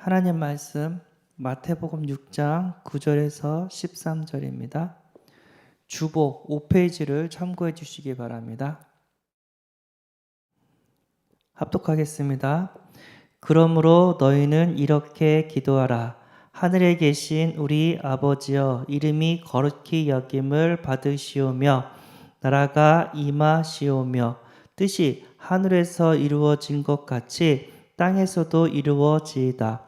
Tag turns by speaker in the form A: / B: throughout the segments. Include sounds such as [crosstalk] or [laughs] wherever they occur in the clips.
A: 하나님 말씀 마태복음 6장 9절에서 13절입니다. 주보 5페이지를 참고해 주시기 바랍니다. 합독하겠습니다. 그러므로 너희는 이렇게 기도하라. 하늘에 계신 우리 아버지여 이름이 거룩히 여김을 받으시오며 나라가 임하시오며 뜻이 하늘에서 이루어진 것 같이 땅에서도 이루어지이다.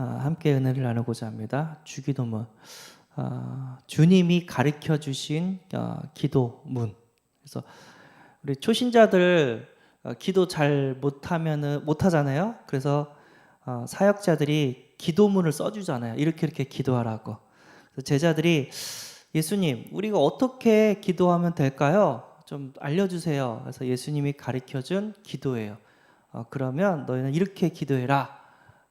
A: 함께 은혜를 나누고자 합니다. 주기도문. 아, 주님이 가르쳐 주신 어, 기도문. 그래서 우리 초신자들 어, 기도 잘 못하면은 못하잖아요. 그래서 어, 사역자들이 기도문을 써주잖아요. 이렇게 이렇게 기도하라고. 제자들이 예수님, 우리가 어떻게 기도하면 될까요? 좀 알려주세요. 그래서 예수님이 가르쳐준 기도예요. 어, 그러면 너희는 이렇게 기도해라.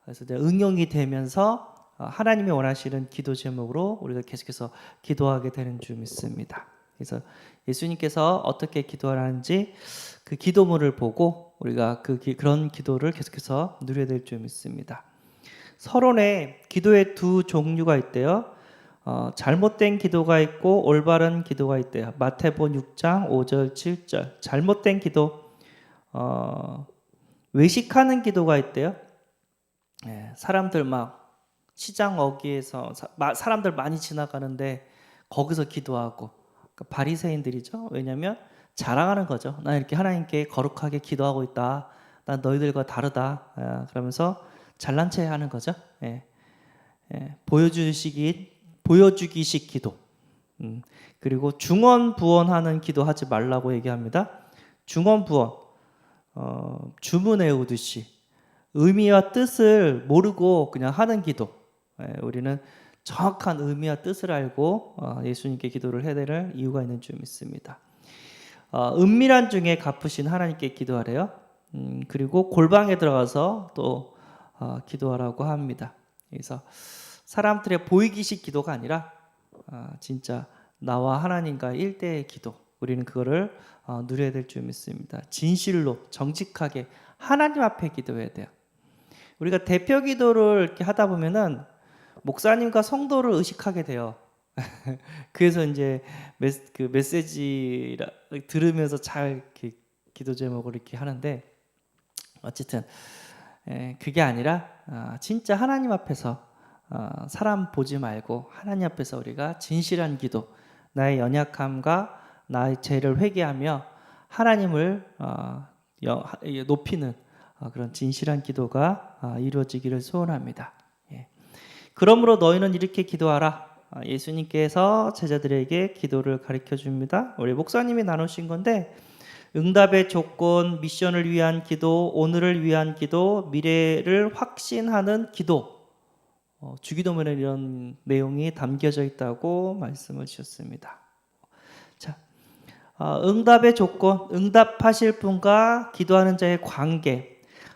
A: 그래서 이제 응용이 되면서 어, 하나님이 원하시는 기도 제목으로 우리가 계속해서 기도하게 되는 줄 믿습니다. 그래서 예수님께서 어떻게 기도하는지 그 기도문을 보고 우리가 그 기, 그런 기도를 계속해서 누려야 될 줄 믿습니다. 서론에 기도의 두 종류가 있대요. 어, 잘못된 기도가 있고 올바른 기도가 있대요. 마태복음 6장 5절 7절. 잘못된 기도 어, 외식하는 기도가 있대요. 예, 사람들 막 시장 어귀에서 사람들 많이 지나가는데 거기서 기도하고 그러니까 바리새인들이죠. 왜냐하면 자랑하는 거죠. 나 이렇게 하나님께 거룩하게 기도하고 있다. 난 너희들과 다르다. 아, 그러면서 잘난 체 하는 거죠. 예, 예, 보여주시기 보여주기식 기도. 음, 그리고 중언 부언하는 기도하지 말라고 얘기합니다. 중언 부언 어, 주문 외우듯이 의미와 뜻을 모르고 그냥 하는 기도. 예, 우리는 정확한 의미와 뜻을 알고 어, 예수님께 기도를 해야 될 이유가 있는 줄 믿습니다. 어, 은밀한 중에 갚으신 하나님께 기도하래요. 음, 그리고 골방에 들어가서 또 어, 기도하라고 합니다. 그래서 사람들의 보이기식 기도가 아니라 어, 진짜 나와 하나님과 일대의 기도. 우리는 그거를 어, 누려야 될 줄 믿습니다. 진실로 정직하게 하나님 앞에 기도해야 돼요. 우리가 대표 기도를 이렇게 하다 보면은 목사님과 성도를 의식하게 돼요. [laughs] 그래서 이제 메시, 그 메시지 들으면서 잘 이렇게 기도 제목을 이렇게 하는데 어쨌든 에, 그게 아니라 아, 진짜 하나님 앞에서 어, 사람 보지 말고 하나님 앞에서 우리가 진실한 기도, 나의 연약함과 나의 죄를 회개하며 하나님을 어, 높이는 어, 그런 진실한 기도가 어, 이루어지기를 소원합니다. 예. 그러므로 너희는 이렇게 기도하라. 아, 예수님께서 제자들에게 기도를 가르쳐 줍니다. 우리 목사님이 나누신 건데 응답의 조건, 미션을 위한 기도, 오늘을 위한 기도, 미래를 확신하는 기도. 어, 주기도문에 이런 내용이 담겨져 있다고 말씀을 주셨습니다. 자, 어, 응답의 조건, 응답하실 분과 기도하는 자의 관계.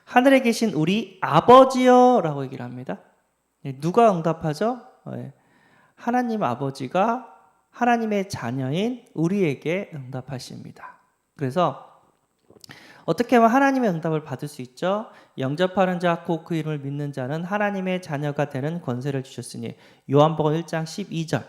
A: 하늘에 계신 우리 아버지여라고 얘기를 합니다. 예, 누가 응답하죠? 예, 하나님 아버지가 하나님의 자녀인 우리에게 응답하십니다. 그래서 어떻게 하면 하나님의 응답을 받을 수 있죠? 영접하는 자, 곧 그 이름을 믿는 자는 하나님의 자녀가 되는 권세를 주셨으니 요한복음 1장 12절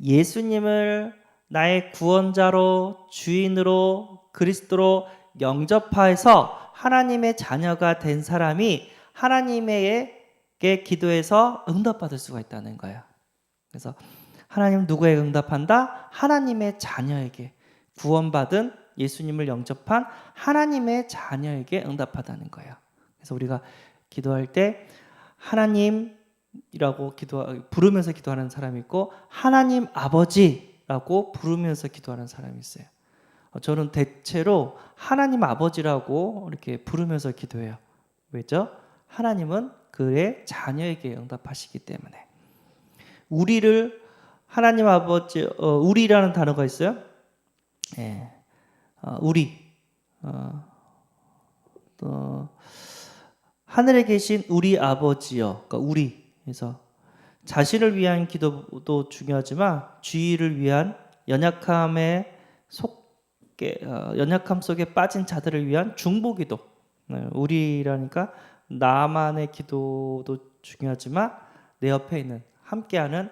A: 예수님을 나의 구원자로 주인으로 그리스도로 영접하여서 하나님의 자녀가 된 사람이 하나님에게 기도해서 응답받을 수가 있다는 거예요. 그래서 하나님 누구에게 응답한다? 하나님의 자녀에게 구원받은 예수님을 영접한 하나님의 자녀에게 응답하다는 거예요. 그래서 우리가 기도할 때 하나님이라고 기도 부르면서 기도하는 사람이 있고 하나님 아버지라고 부르면서 기도하는 사람이 있어요. 어, 저는 대체로 하나님 아버지라고 이렇게 부르면서 기도해요. 왜죠? 하나님은 그의 자녀에게 응답하시기 때문에. 우리를 하나님 아버지 어, 우리라는 단어가 있어요. 예, 어, 우리 어, 또 하늘에 계신 우리 아버지여, 그러니까 우리 그래서 자신을 위한 기도도 중요하지만 주의를 위한 연약함에 어, 연약함 속에 빠진 자들을 위한 중보기도 네, 우리라니까 나만의 기도도 중요하지만 내 옆에 있는 함께하는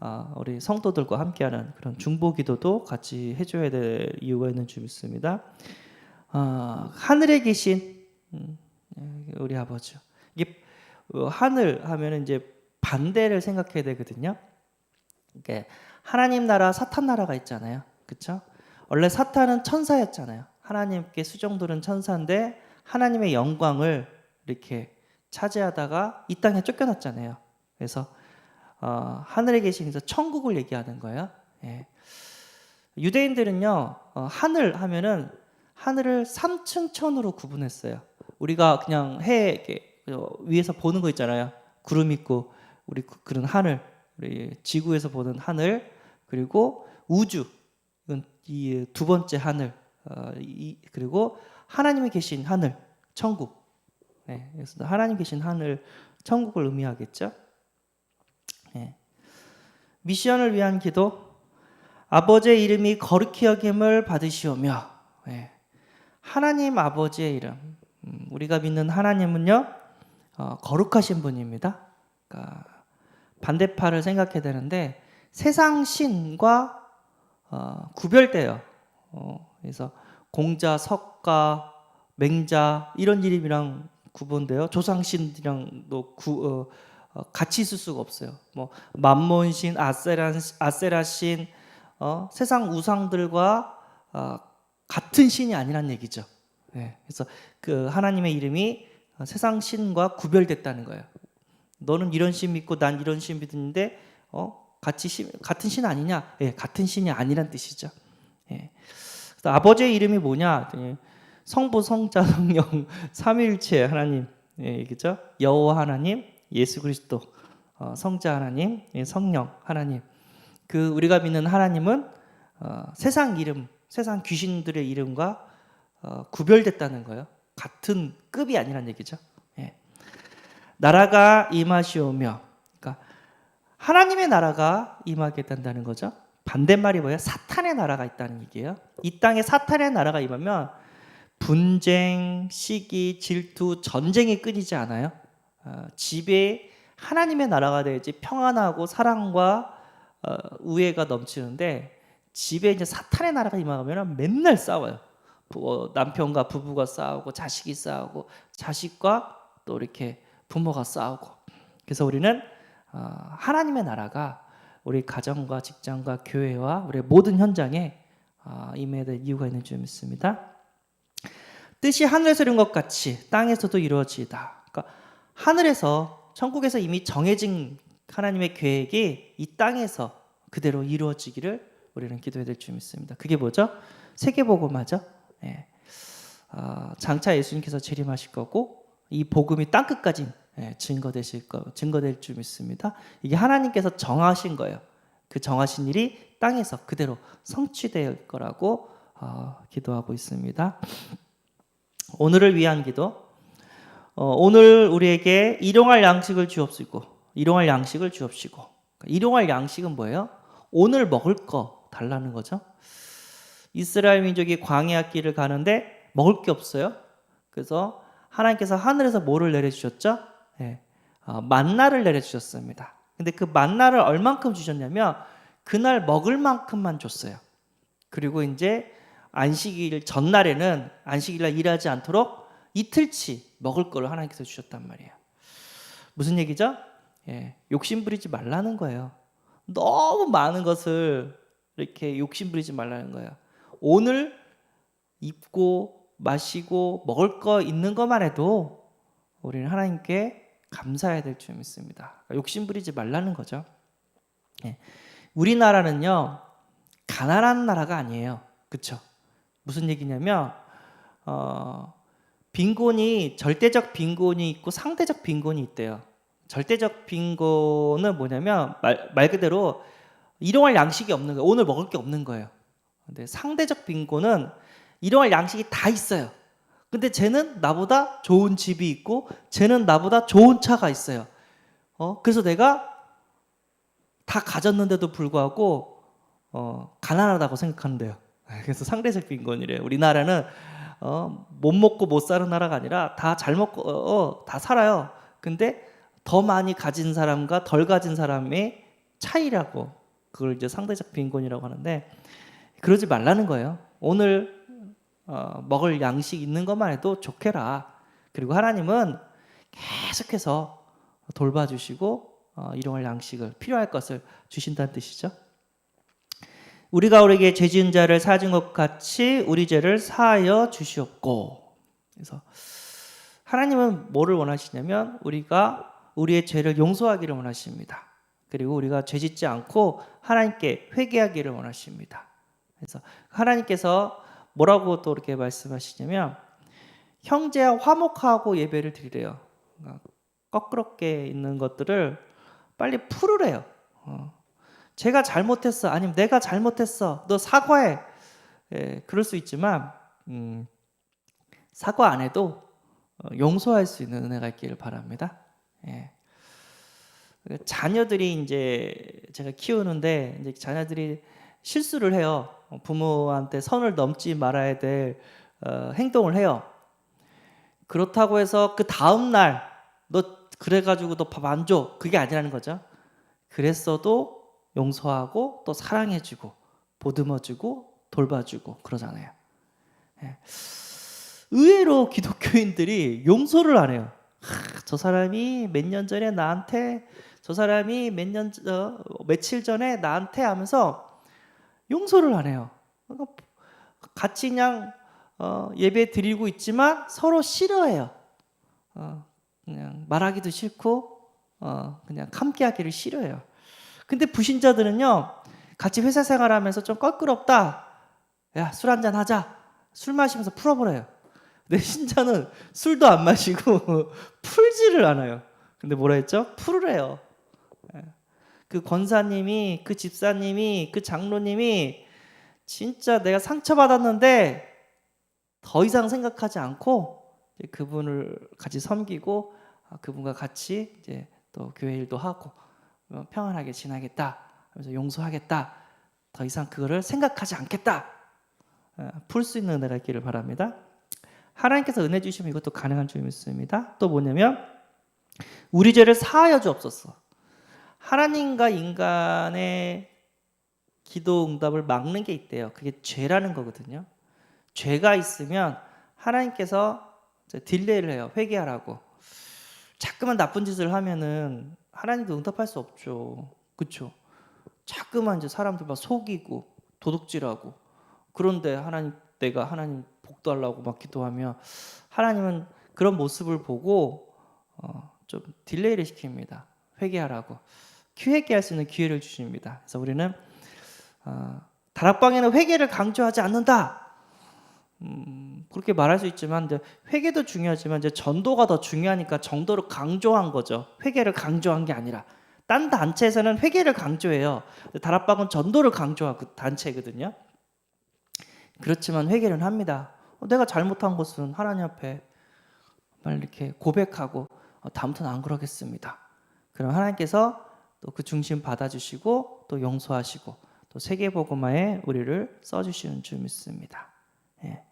A: 어, 우리 성도들과 함께하는 그런 중보기도도 같이 해줘야 될 이유가 있는 줄 믿습니다. 어, 하늘에 계신 음, 우리 아버지 이게 어, 하늘 하면은 이제 반대를 생각해야 되거든요. 이게 하나님 나라, 사탄 나라가 있잖아요. 그렇죠? 원래 사탄은 천사였잖아요. 하나님께 수종들은 천사인데 하나님의 영광을 이렇게 차지하다가 이 땅에 쫓겨났잖아요. 그래서 어, 하늘에 계시면서 천국을 얘기하는 거예요. 예. 유대인들은요 어, 하늘 하면은 하늘을 삼층천으로 구분했어요. 우리가 그냥 해 이렇게 어, 위에서 보는 거 있잖아요. 구름 있고 우리 그- 그런 하늘, 우리 지구에서 보는 하늘 그리고 우주 이 두 번째 하늘 어, 이, 그리고 하나님이 계신 하늘 천국. 네, 그래서 하나님 계신 하늘 천국을 의미하겠죠. 네. 미션을 위한 기도 아버지의 이름이 거룩히 여김을 받으시오며 네. 하나님 아버지의 이름 음, 우리가 믿는 하나님은요 어, 거룩하신 분입니다. 그러니까 반대파를 생각해야 되는데 세상 신과 어, 구별돼요. 어, 그래서 공자, 석가, 맹자 이런 이름이랑 구분돼요. 조상신이랑도 구, 어, 어, 같이 있을 수가 없어요. 뭐 만몬신, 아세라, 아세라신, 어, 세상 우상들과 어, 같은 신이 아니란 얘기죠. 네, 그래서 그 하나님의 이름이 어, 세상 신과 구별됐다는 거예요. 너는 이런 신 믿고 난 이런 신 믿는데 어 같이 신, 같은 신 아니냐? 예, 같은 신이 아니란 뜻이죠. 예. 아버지의 이름이 뭐냐? 예, 성부, 성자, [laughs] 성령 삼위일체 하나님, 예, 그죠? 여호와 하나님, 예수 그리스도, 어, 성자 하나님, 예, 성령 하나님. 그 우리가 믿는 하나님은 어, 세상 이름, 세상 귀신들의 이름과 어, 구별됐다는 거예요. 같은 급이 아니란 얘기죠. 예. 나라가 임하시오며, 하나님의 나라가 임하게 된다는 거죠. 반대말이 뭐예요? 사탄의 나라가 있다는 얘기예요. 이 땅에 사탄의 나라가 임하면 분쟁, 시기, 질투, 전쟁이 끊이지 않아요. 어, 집에 하나님의 나라가 돼야지 평안하고 사랑과 어, 우애가 넘치는데 집에 이제 사탄의 나라가 임하면 맨날 싸워요. 부- 어, 남편과 부부가 싸우고 자식이 싸우고 자식과 또 이렇게 부모가 싸우고 그래서 우리는 어, 하나님의 나라가 우리 가정과 직장과 교회와 우리 모든 현장에 어, 임해야 될 이유가 있는 줄 믿습니다. 뜻이 하늘에서 이룬 것 같이 땅에서도 이루어지다. 그러니까 하늘에서 천국에서 이미 정해진 하나님의 계획이 이 땅에서 그대로 이루어지기를 우리는 기도해야 될 줄 믿습니다. 그게 뭐죠? 세계복음화죠. 예. 어, 장차 예수님께서 재림하실 거고 이 복음이 땅 끝까지 예, 증거되실 거, 증거될 줄 믿습니다. 이게 하나님께서 정하신 거예요. 그 정하신 일이 땅에서 그대로 성취될 거라고 어, 기도하고 있습니다. 오늘을 위한 기도. 어, 오늘 우리에게 일용할 양식을 주옵시고, 일용할 양식을 주옵시고. 그러니까 일용할 양식은 뭐예요? 오늘 먹을 거 달라는 거죠. 이스라엘 민족이 광야 길을 가는데 먹을 게 없어요. 그래서 하나님께서 하늘에서 뭐를 내려주셨죠? 예, 어, 만나를 내려주셨습니다. 근데 그 만나를 얼만큼 주셨냐면 그날 먹을 만큼만 줬어요. 그리고 이제 안식일 전날에는 안식일날 일하지 않도록 이틀치 먹을 걸 하나님께서 주셨단 말이에요. 무슨 얘기죠? 예, 욕심 부리지 말라는 거예요. 너무 많은 것을 이렇게 욕심 부리지 말라는 거예요. 오늘 입고 마시고 먹을 거 있는 것만 해도 우리는 하나님께 감사해야 될줄 믿습니다. 그러니까 욕심 부리지 말라는 거죠. 예. 우리나라는요 가난한 나라가 아니에요. 그렇죠? 무슨 얘기냐면 어, 빈곤이 절대적 빈곤이 있고 상대적 빈곤이 있대요. 절대적 빈곤은 뭐냐면 말, 말 그대로 일용할 양식이 없는 거예요. 오늘 먹을 게 없는 거예요. 근데 상대적 빈곤은 일용할 양식이 다 있어요. 근데 쟤는 나보다 좋은 집이 있고 쟤는 나보다 좋은 차가 있어요. 어? 그래서 내가 다 가졌는데도 불구하고 어, 가난하다고 생각하는데요. 그래서 상대적 빈곤이래요. 우리나라는 어, 못 먹고 못 사는 나라가 아니라 다 잘 먹고 어, 어, 다 살아요. 근데 더 많이 가진 사람과 덜 가진 사람의 차이라고 그걸 이제 상대적 빈곤이라고 하는데 그러지 말라는 거예요. 오늘 어, 먹을 양식 있는 것만 해도 좋게라. 그리고 하나님은 계속해서 돌봐주시고 어, 일용할 양식을 필요할 것을 주신다는 뜻이죠. 우리가 우리에게 죄 지은 자를 사준 것 같이 우리 죄를 사하여 주시옵고. 그래서 하나님은 뭐를 원하시냐면 우리가 우리의 죄를 용서하기를 원하십니다. 그리고 우리가 죄 짓지 않고 하나님께 회개하기를 원하십니다. 그래서 하나님께서 뭐라고 또 이렇게 말씀하시냐면 형제와 화목하고 예배를 드리래요. 그러니까 거꾸럽게 있는 것들을 빨리 풀으래요. 어. 제가 잘못했어. 아니면 내가 잘못했어. 너 사과해. 예, 그럴 수 있지만 음, 사과 안 해도 어, 용서할 수 있는 은혜가 있기를 바랍니다. 예. 자녀들이 이제 제가 키우는데 이제 자녀들이 실수를 해요. 어, 부모한테 선을 넘지 말아야 될 어, 행동을 해요. 그렇다고 해서 그 다음 날 너 그래가지고 너 밥 안 줘. 그게 아니라는 거죠. 그랬어도 용서하고 또 사랑해주고 보듬어주고 돌봐주고 그러잖아요. 예. 의외로 기독교인들이 용서를 안 해요. 하, 저 사람이 몇 년 전에 나한테 저 사람이 몇년 어, 며칠 전에 나한테 하면서 용서를 안 해요. 그러니까 같이 그냥 어, 예배 드리고 있지만 서로 싫어해요. 어, 그냥 말하기도 싫고 어, 그냥 함께하기를 싫어해요. 근데 부신자들은요 같이 회사 생활하면서 좀 껄끄럽다. 야 술 한잔 하자. 술 마시면서 풀어버려요. 내 신자는 술도 안 마시고 [laughs] 풀지를 않아요. 근데 뭐라 했죠? 풀으래요. 예. 그 권사님이 그 집사님이 그 장로님이 진짜 내가 상처받았는데 더 이상 생각하지 않고 그분을 같이 섬기고 아, 그분과 같이 이제 또 교회 일도 하고 어, 평안하게 지나겠다 하면서 용서하겠다 더 이상 그거를 생각하지 않겠다 어, 풀수 있는 은혜가 있기를 바랍니다. 하나님께서 은혜 주시면 이것도 가능한 줄 믿습니다. 또 뭐냐면 우리 죄를 사하여 주옵소서. 하나님과 인간의 기도 응답을 막는 게 있대요. 그게 죄라는 거거든요. 죄가 있으면 하나님께서 딜레이를 해요. 회개하라고. 자꾸만 나쁜 짓을 하면은 하나님도 응답할 수 없죠. 그렇죠? 자꾸만 이제 사람들 막 속이고 도둑질하고 그런데 하나님 내가 하나님 복도하려고 막 기도하면 하나님은 그런 모습을 보고 어, 좀 딜레이를 시킵니다. 회개하라고 회개할 수 있는 기회를 주십니다. 그래서 우리는 어, 다락방에는 회개를 강조하지 않는다. 음, 그렇게 말할 수 있지만 이제 회개도 중요하지만 이제 전도가 더 중요하니까 정도를 강조한 거죠. 회개를 강조한 게 아니라 딴 단체에서는 회개를 강조해요. 다락방은 전도를 강조하고 그 단체거든요. 그렇지만 회개는 합니다. 어, 내가 잘못한 것은 하나님 앞에 말 이렇게 고백하고 어, 다음부터는 안 그러겠습니다. 그럼 하나님께서 또 그 중심 받아주시고 또 용서하시고 또 세계복음화에 우리를 써주시는 줄 믿습니다. 예.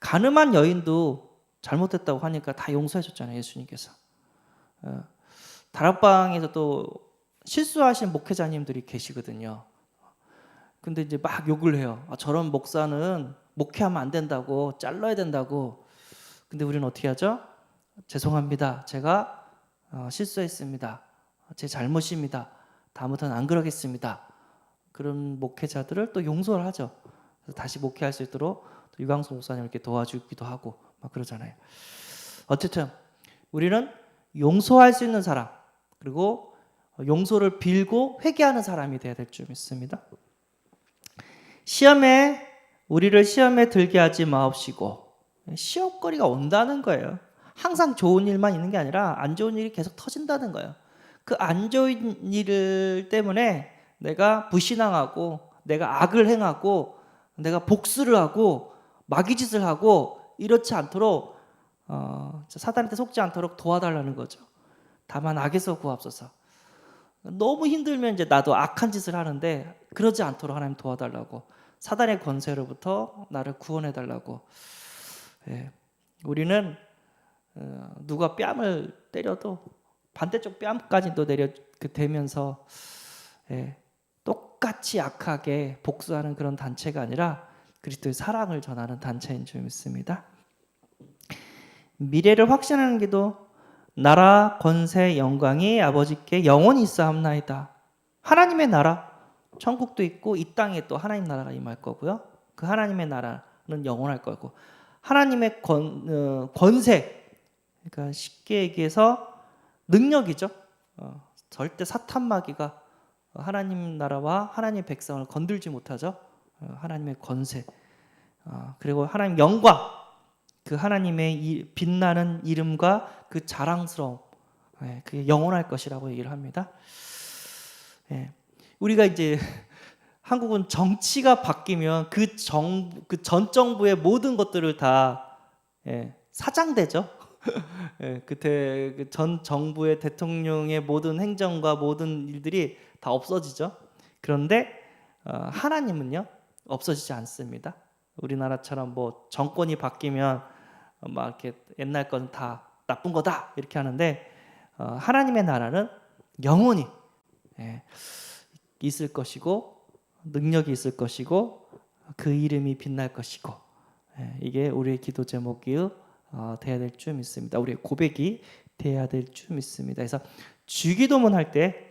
A: 가늠한 여인도 잘못했다고 하니까 다 용서해 줬잖아요 예수님께서. 어, 다락방에서 또 실수하신 목회자님들이 계시거든요. 근데 이제 막 욕을 해요. 아, 저런 목사는 목회하면 안 된다고 잘라야 된다고. 근데 우리는 어떻게 하죠? 죄송합니다. 제가 어, 실수했습니다. 제 잘못입니다. 다음부터는 안 그러겠습니다. 그런 목회자들을 또 용서를 하죠. 다시 목회할 수 있도록 유광수 목사님 이렇게 도와주기도 하고 막 그러잖아요. 어쨌든 우리는 용서할 수 있는 사람 그리고 용서를 빌고 회개하는 사람이 되어야 될 줄 믿습니다. 시험에 우리를 시험에 들게 하지 마옵시고 시험거리가 온다는 거예요. 항상 좋은 일만 있는 게 아니라 안 좋은 일이 계속 터진다는 거예요. 그 안 좋은 일 때문에 내가 불신앙하고 내가 악을 행하고 내가 복수를 하고 마귀짓을 하고 이렇지 않도록 어, 사단한테 속지 않도록 도와달라는 거죠. 다만 악에서 구합소서. 너무 힘들면 이제 나도 악한 짓을 하는데 그러지 않도록 하나님 도와달라고 사단의 권세로부터 나를 구원해 달라고. 예. 우리는 어, 누가 뺨을 때려도 반대쪽 뺨까지도 내려 그 대면서 예, 똑같이 악하게 복수하는 그런 단체가 아니라 그리스도의 사랑을 전하는 단체인 줄 믿습니다. 미래를 확신하는 기도 나라 권세 영광이 아버지께 영원히 있사옵나이다. 하나님의 나라 천국도 있고 이 땅에 또 하나님 나라가 임할 거고요. 그 하나님의 나라는 영원할 거고 하나님의 권, 어, 권세 그러니까 쉽게 얘기해서 능력이죠. 어, 절대 사탄 마귀가 하나님 나라와 하나님 백성을 건들지 못하죠. 어, 하나님의 권세 어, 그리고 하나님 영광 그 하나님의 이 빛나는 이름과 그 자랑스러움 예, 그게 영원할 것이라고 얘기를 합니다. 예, 우리가 이제 [laughs] 한국은 정치가 바뀌면 그 정 그 전 정부의 모든 것들을 다 예, 사장되죠. [laughs] 예, 그때 그전 정부의 대통령의 모든 행정과 모든 일들이 다 없어지죠. 그런데 어, 하나님은요 없어지지 않습니다. 우리나라처럼 뭐 정권이 바뀌면 어, 막 이렇게 옛날 건 다 나쁜 거다 이렇게 하는데 어, 하나님의 나라는 영원히 예, 있을 것이고 능력이 있을 것이고 그 이름이 빛날 것이고 예, 이게 우리의 기도 제목이 어, 돼야 될 줄 믿습니다. 우리의 고백이 돼야 될 줄 믿습니다. 그래서 주기도문 할 때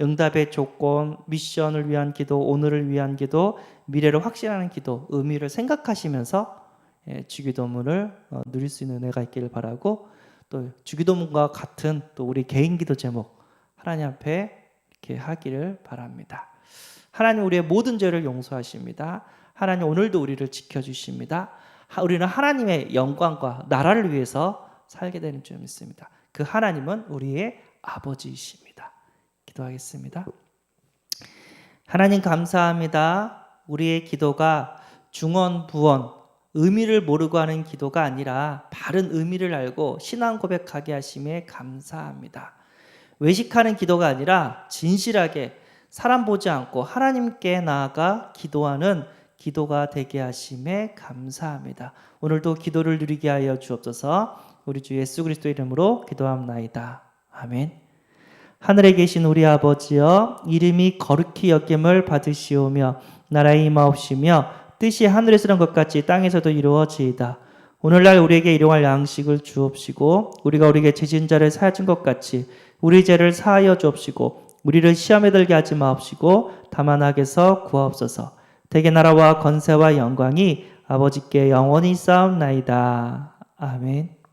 A: 응답의 조건, 미션을 위한 기도, 오늘을 위한 기도, 미래를 확신하는 기도, 의미를 생각하시면서 예, 주기도문을 어, 누릴 수 있는 은혜가 있기를 바라고 또 주기도문과 같은 또 우리 개인 기도 제목 하나님 앞에 이렇게 하기를 바랍니다. 하나님 우리의 모든 죄를 용서하십니다. 하나님 오늘도 우리를 지켜주십니다. 하- 우리는 하나님의 영광과 나라를 위해서 살게 되는 줄 믿습니다. 그 하나님은 우리의 아버지이십니다. 기도하겠습니다. 하나님 감사합니다. 우리의 기도가 중언 부언 의미를 모르고 하는 기도가 아니라 바른 의미를 알고 신앙 고백하게 하심에 감사합니다. 외식하는 기도가 아니라 진실하게 사람 보지 않고 하나님께 나아가 기도하는 기도가 되게 하심에 감사합니다. 오늘도 기도를 누리게 하여 주옵소서. 우리 주 예수 그리스도 이름으로 기도합나이다. 아멘. 하늘에 계신 우리 아버지여 이름이 거룩히 여김을 받으시오며 나라의 임하옵시며 뜻이 하늘에서 것 같이 땅에서도 이루어지이다. 오늘날 우리에게 일용할 양식을 주옵시고 우리가 우리에게 죄진 자를 사하준 것 같이 우리 죄를 사하여 주옵시고 우리를 시험에 들게 하지 마옵시고 다만 악에서 구하옵소서. 대개 나라와 건세와 영광이 아버지께 영원히 쌓옵나이다. 아멘.